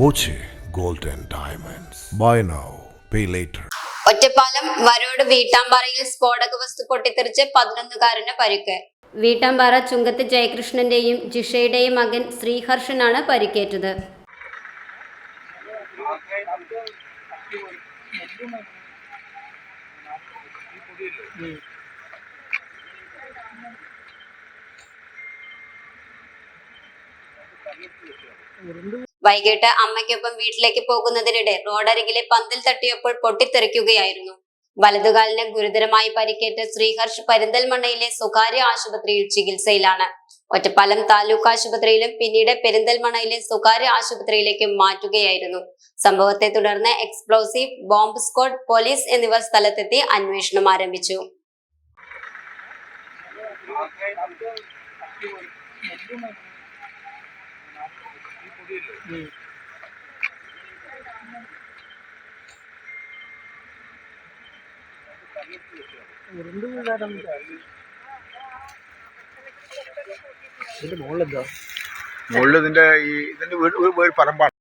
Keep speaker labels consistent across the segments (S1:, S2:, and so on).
S1: Boche gold and diamonds. Buy now pay later
S2: Ottapalam Varode വീട്ടാമ്പാറയിൽ സ്ഫോടക വസ്തു പൊട്ടിത്തെറിച്ച് പതിനൊന്നുകാരന് പരിക്ക്. വീട്ടാമ്പാറ ചുങ്കത്ത് ജയകൃഷ്ണന്റെയും ജിഷയുടെയും മകൻ ശ്രീഹർഷനാണ് പരിക്കേറ്റത്. വൈകിട്ട് അമ്മയ്ക്കൊപ്പം വീട്ടിലേക്ക് പോകുന്നതിനിടെ റോഡരികിലെ പന്തിൽ തട്ടിയപ്പോൾ പൊട്ടിത്തെറിക്കുകയായിരുന്നു. വലതുകാലിന് ഗുരുതരമായി പരിക്കേറ്റ ശ്രീഹർഷ് പെരിന്തൽമണ്ണയിലെ സ്വകാര്യ ആശുപത്രിയിൽ ചികിത്സയിലാണ്. ഒറ്റപ്പാലം താലൂക്ക് ആശുപത്രിയിലും പിന്നീട് പെരിന്തൽമണ്ണയിലെ സ്വകാര്യ ആശുപത്രിയിലേക്കും മാറ്റുകയായിരുന്നു. സംഭവത്തെ തുടർന്ന് എക്സ്പ്ലോസീവ് ബോംബ് സ്ക്വാഡ് പോലീസ് എന്നിവർ സ്ഥലത്തെത്തി അന്വേഷണം ആരംഭിച്ചു.
S3: ഇതിന്റെ മുകളിലെന്താ
S4: മുകളിൽ ഇതിന്റെ ഈ ഇതിന്റെ വീട് പറമ്പാണ്.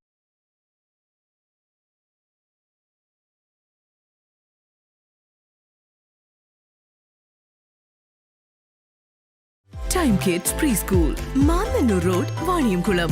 S5: Kids preschool Mannanur road Vaniyamkulam